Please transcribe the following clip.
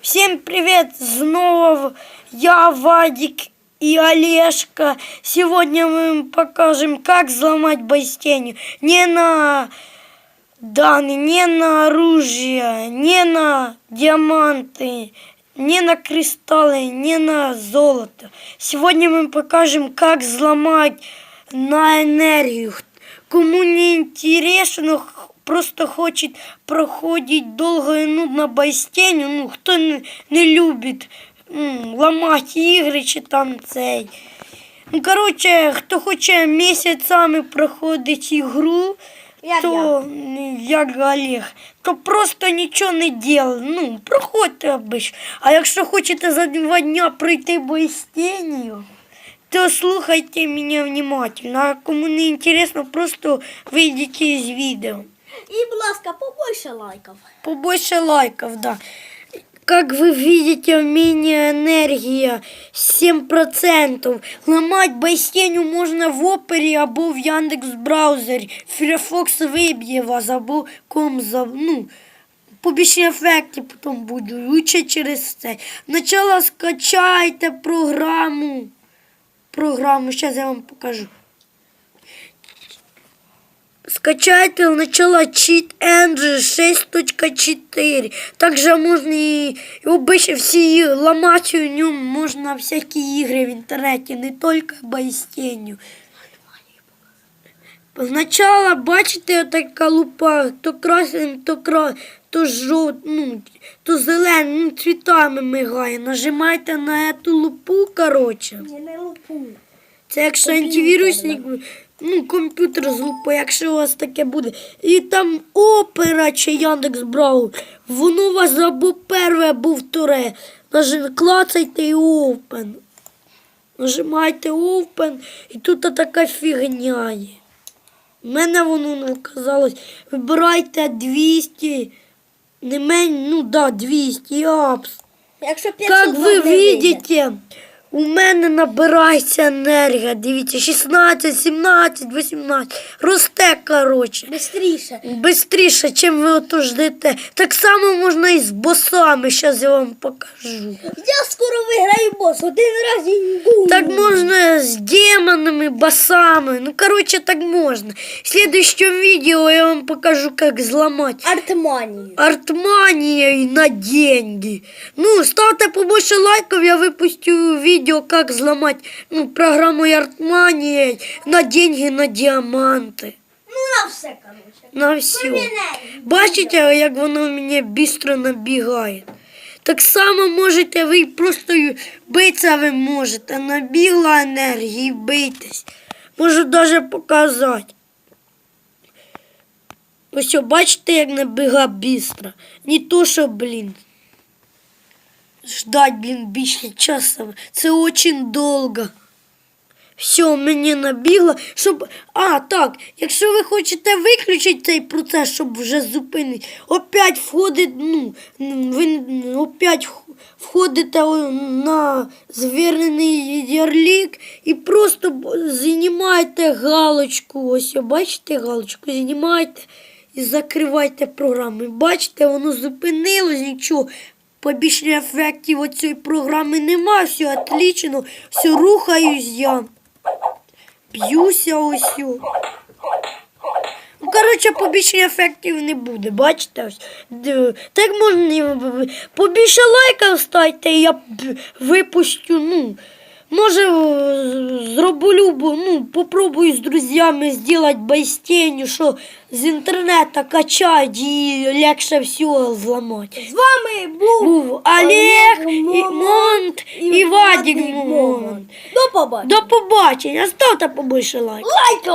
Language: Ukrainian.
Всем привет! Снова я, Вадик и Олежка. Сегодня мы покажем, как взломать бастению. Не на данные, не на оружие, не на диаманты, не на кристаллы, не на золото. Сегодня мы покажем, как взломать на энергию. Кому не интересно, просто хочет проходить долго и нудно бастеню, ну, хто не, не любить м, ламати ігри чи там цей. Ну, коротше, хто хоче місяцями проходить ігру, Як то м, як Олег, то просто нічого не діл. Ну, проходьте обич. А якщо хочете за два дня пройти бастенію, то слухайте мене внимательно. А кому не интересно, просто вийдіть із відео. И, будь ласка, побольше лайков. Побольше лайков, да. Как вы видите, в мене энергия 7%. Ламать бастеню можна в опері або в Яндекс браузері. Firefox виб'є вас або ком за, ну, побічні ефекти потім будуть. Через це. Спочатку скачайте програму. Програму, зараз я вам покажу. Скачайте сначала Cheat Engine 6.4. Также можно и, и обычно все ломать в нем можно всякие игры в интернете, не только бастенью. Сначала бачите така лупа, то красним, то кра... то жовт, ну, то зеленим, ну, цвітами мигає. Нажимайте на эту лупу, короче. Не на лупу. Це якщо Комп'ютер, антивірусник, ну, комп'ютер з лупою, якщо у вас таке буде. І там опера чи Яндекс Брау, воно у вас або перше, або вторе. Нажи- Клацайте і Open. Нажимайте Open, і тут така фігня є. У мене воно не вказалось. Вибирайте 200, не менше, ну да, 200 апс. Якщо 500 Как ви видите, у мене набирається енергія. Дивіться, 16, 17, 18. Росте, коротше. Бистріше. Бистріше, чим ви ото ждете. Так само можна і з босами. Зараз я вам покажу. Я скоро виграю бос. Один раз і бум. Так можна з демонами, басами. Ну, коротше, так можна. В следующем видео я вам покажу, как взломать Артманію. Артманией на деньги. Ну, ставьте побольше лайков, я выпустю видео, как взломать ну, программу Артманией на деньги, на диаманты. Ну, на все, коротше. На все. Бачите, як воно мені бістро набігає. Так само можете ви просто й битися ви можете. Набігла енергії, бийтесь. Можу навіть показати. Ось бачите, як набіга бістро. Не то, що, блін. Ждать, блін, більше часу. Це дуже довго. Все, мені набігло, щоб. А, так, якщо ви хочете виключити цей процес, щоб вже зупинити, опять входить, ну, ви опять входите на звернений ярлик і просто знімаєте галочку. Ось, бачите галочку, знімаєте і закривайте програму. Бачите, воно зупинилось, нічого. Побічних ефектів оцієї програми нема, все отлічно, все рухаюсь я. Б'юся ось. Ну, коротше, побільше ефектів не буде, бачите? Так можна побільше лайків ставте, і я б випустю, ну, може, е, зроблю, ну, попробую з друзями зробити байстеню, що з інтернету качать і легше всього зламати. З вами був Був Олег, і Момент Монт і Вадик Момент. До побачення. До побачення. Ставте побольше лайків. Лайков.